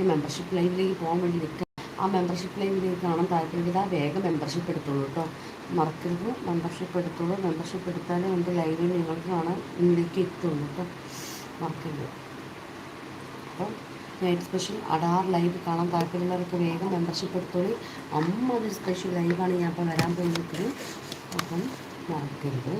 ഈ മെമ്പർഷിപ്പ് ലൈവിലേക്ക് പോകാൻ വേണ്ടി നിൽക്കുക. ആ മെമ്പർഷിപ്പ് ലൈവിലേക്ക് കാണാൻ താല്പര്യമില്ല വേഗം മെമ്പർഷിപ്പ് എടുത്തോളൂ കേട്ടോ. മറക്കരുത്. മെമ്പർഷിപ്പ് എടുത്തോളൂ. മെമ്പർഷിപ്പ് എടുത്താലേ എന്റെ ലൈവിൽ നിങ്ങൾക്ക് കാണാൻ ഇതിലേക്ക് എത്തുള്ളൂ കേട്ടോ. മറക്കരുത്. അപ്പോൾ നൈറ്റ് സ്പെഷ്യൽ അടാർ ലൈവ് കാണാൻ താല്പര്യമുള്ളവർക്ക് വേഗം മെമ്പർഷിപ്പ് എടുത്തോളൂ. അമ്മ ഒരു സ്പെഷ്യൽ ലൈവാണ് ഞാൻ അപ്പോൾ വരാൻ പോയി അപ്പം മറക്കരുത്.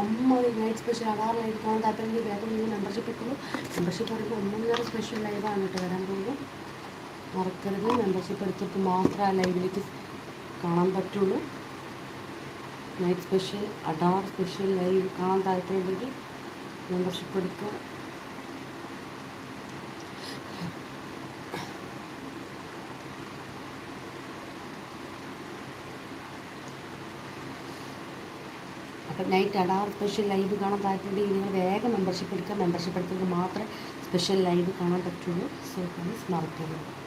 അമ്മ നൈറ്റ് സ്പെഷ്യൽ ലൈവ് കാണാൻ താല്പര്യം വേഗം നിങ്ങൾ മെമ്പർഷിപ്പ് എടുക്കുന്നു മെമ്പർഷിപ്പ് എടുക്കുമ്പോൾ ഒന്നൊന്നര സ്പെഷ്യൽ ലൈവാണ് കേട്ടോ വരാൻ പോകുന്നത്. മറക്കരുത് മെമ്പർഷിപ്പ് എടുത്തിട്ട് മാത്രം ആ ലൈവിലേക്ക് കാണാൻ പറ്റുള്ളൂ. നൈറ്റ് സ്പെഷ്യൽ അഡാർ സ്പെഷ്യൽ ലൈവ് കാണാൻ താല്പര്യമുണ്ടെങ്കിൽ മെമ്പർഷിപ്പ് എടുക്കുക. അപ്പം നൈറ്റ് അടാർ സ്പെഷ്യൽ ലൈവ് കാണാൻ താല്പര്യമുണ്ടെങ്കിൽ നിങ്ങൾ വേഗം മെമ്പർഷിപ്പ് എടുക്കുക മെമ്പർഷിപ്പ് എടുത്തത് മാത്രമേ സ്പെഷ്യൽ ലൈവ് കാണാൻ പറ്റുള്ളൂ. സോ പ്ലീസ് മറക്കരുത്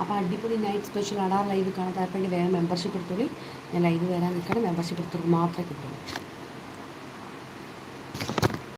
അപ്പോൾ അടിപൊളി നൈറ്റ് സ്പെഷ്യൽ അടാർ ലൈവ് കാണാൻ താല്പര്യം വേറെ മെമ്പർഷിപ്പ് എടുത്തോളി. ഞാൻ ലൈവ് വരാൻ നിൽക്കണം മെമ്പർഷിപ്പ് എടുത്തോളൂ. മാത്രമേ കിട്ടുള്ളൂ.